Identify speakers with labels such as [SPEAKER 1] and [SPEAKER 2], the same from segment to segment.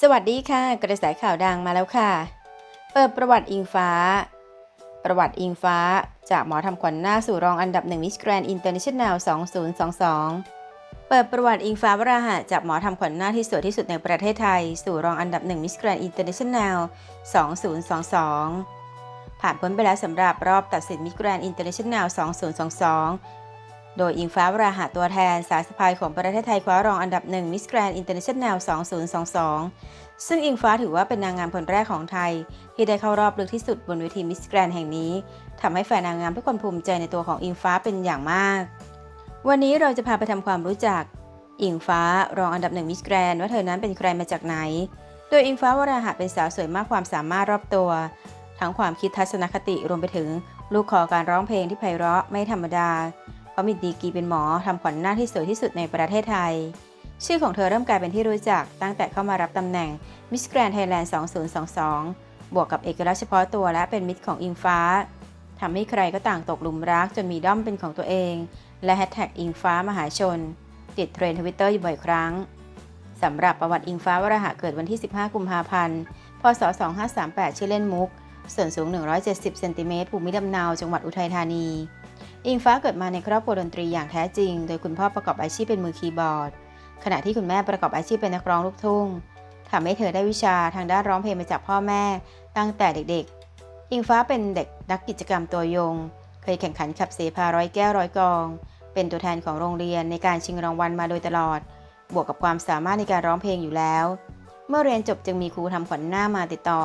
[SPEAKER 1] สวัสดีค่ะ กระแสข่าวดังมาแล้วค่ะ เปิดประวัติอิงฟ้า ประวัติอิงฟ้า จากหมอทำขวัญหน้าสู่รองอันดับหนึ่งมิสแกรนด์อินเตอร์เนชั่นแนล 2022 เปิดประวัติอิงฟ้าวราหะจากหมอทำขวัญหน้าที่สวยที่สุดในประเทศไทย สู่รองอันดับหนึ่งมิสแกรนด์อินเตอร์เนชั่นแนล 2022 ผ่านพ้นไปแล้วสำหรับรอบตัดสินมิสแกรนด์อินเตอร์เนชั่นแนล 2022 โดยอิงฟ้าวราหะตัวแทนสายสะพายของประเทศไทยคว้ารองอันดับหนึ่งมิสแกรนอินเตอร์เนชั่นแนล 2022 ซึ่งอิงฟ้าถือว่าเป็นนางงามคนแรกของไทย ที่ได้เข้ารอบลึกที่สุดบนเวทีมิสแกรนแห่งนี้ ทำให้แฟนนางงามทุกคนภูมิใจในตัวของอิงฟ้าเป็นอย่างมาก วันนี้เราจะพาไปทำความรู้จัก อิงฟ้ารองอันดับหนึ่งมิสแกรนว่าเธอนั้นเป็นใครมาจากไหน โดยอิงฟ้าวราหะเป็นสาวสวยมากความสามารถรอบตัว ทั้งความคิดทัศนคติรวมไปถึงลูกคอการร้องเพลงที่ไพเราะไม่ธรรมดา เพรามีดีกรีเป็นหมอทำขวัญหน้าที่สวยที่สุดในประเทศไทย ชื่อของเธอเริ่มกลายเป็นที่รู้จักตั้งแต่เข้ามารับตำแหน่ง Miss Grand Thailand 2022 บวกกับเอกลักษณ์เฉพาะตัวและเป็นมิตรของอิงฟ้าทำให้ใครก็ต่างตกหลุมรักจนมีด้อมเป็นของตัวเอง และแฮชแท็กอิงฟ้ามหาชน ติดเทรนด์ทวิตเตอร์อยู่บ่อยครั้งสำหรับประวัติอิงฟ้าวราหะเกิดวันที่ 15 กุมภาพันธ์ พศ 2538 ชื่อเล่นมุก ส่วนสูง 170 เซนติเมตรภูมิลำเนา จังหวัดอุทัยธานี อิงฟ้าเกิดมาในครอบครัวดนตรีอย่างแท้จริง โดยคุณพ่อประกอบอาชีพเป็นมือคีย์บอร์ด ขณะที่คุณแม่ประกอบอาชีพเป็นนักร้องลูกทุ่งทำให้เธอได้วิชาทางด้านร้องเพลงมาจากพ่อแม่ ตั้งแต่เด็กๆ อิงฟ้าเป็นเด็กนักกิจกรรมตัวยง เคยแข่งขันขับเสพาร้อยแก้วร้อยกอง เป็นตัวแทนของโรงเรียนในการชิงรางวัลมาโดยตลอด บวกกับความสามารถในการร้องเพลงอยู่แล้ว เมื่อเรียนจบจึงมีครูทำขวัญหน้ามาติดต่อ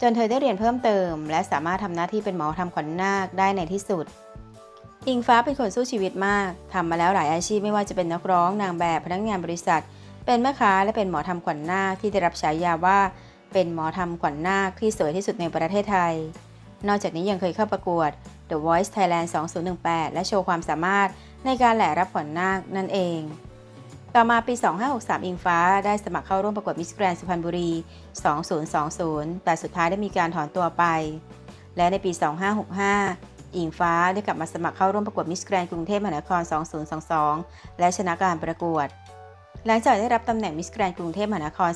[SPEAKER 1] จนเธอได้เรียนเพิ่มเติม และสามารถทำหน้าที่เป็นหมอทำขวัญนาคได้ในที่สุด อิงฟ้าเป็นคนสู้ชีวิตมากทำมาแล้วหลายอาชีพไม่ว่าจะเป็นนักร้องนางแบบพนักงานบริษัท เป็นแม่ค้าและเป็นหมอทำขวัญนาคที่ได้รับฉายาว่า เป็นหมอทำขวัญนาคที่สวยที่สุดในประเทศไทย นอกจากนี้ยังเคยเข้าประกวด The Voice Thailand 2018 และโชว์ความสามารถในการแหล่รับขวัญนาคนั่นเอง ต่อมาปี 2563 อิงฟ้าได้สมัครเข้าร่วมประกวดมิสแกรนสุพรรณบุรี 2020 แต่สุดท้ายได้มีการถอนตัวไป และในปี 2565 อิงฟ้าได้กลับมาสมัครเข้าร่วมประกวดมิสแกรนกรุงเทพมหานคร 2022 และชนะการประกวด หลังจากได้รับตำแหน่งมิสแกรนกรุงเทพมหานคร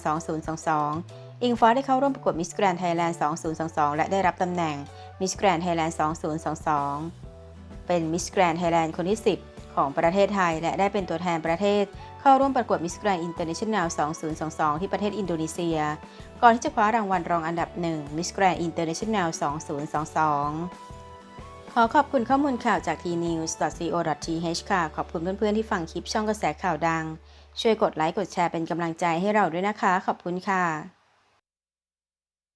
[SPEAKER 1] 2022 อิงฟ้าได้เข้าร่วมประกวดมิสแกรนไทยแลนด์ 2022 และได้รับตำแหน่งมิสแกรนไทยแลนด์ 2022 เป็นมิสแกรนไทยแลนด์คนที่ 10 ของประเทศไทย และได้เป็นตัวแทนประเทศ เข้าร่วมประกวดมิสแกรนอินเตอร์เนชั่นแนล 2022 ที่ประเทศอินโดนีเซีย ก่อนที่จะคว้ารางวัลรองอันดับ1มิสแกรนอินเตอร์เนชั่นแนล 2022 ขอขอบคุณข้อมูลข่าวจาก tnews.co.th ค่ะ ขอบคุณเพื่อนๆที่ฟังคลิปช่องกระแสข่าวดัง ช่วยกดไลค์กดแชร์เป็นกำลังใจให้เราด้วยนะคะ ขอบคุณค่ะ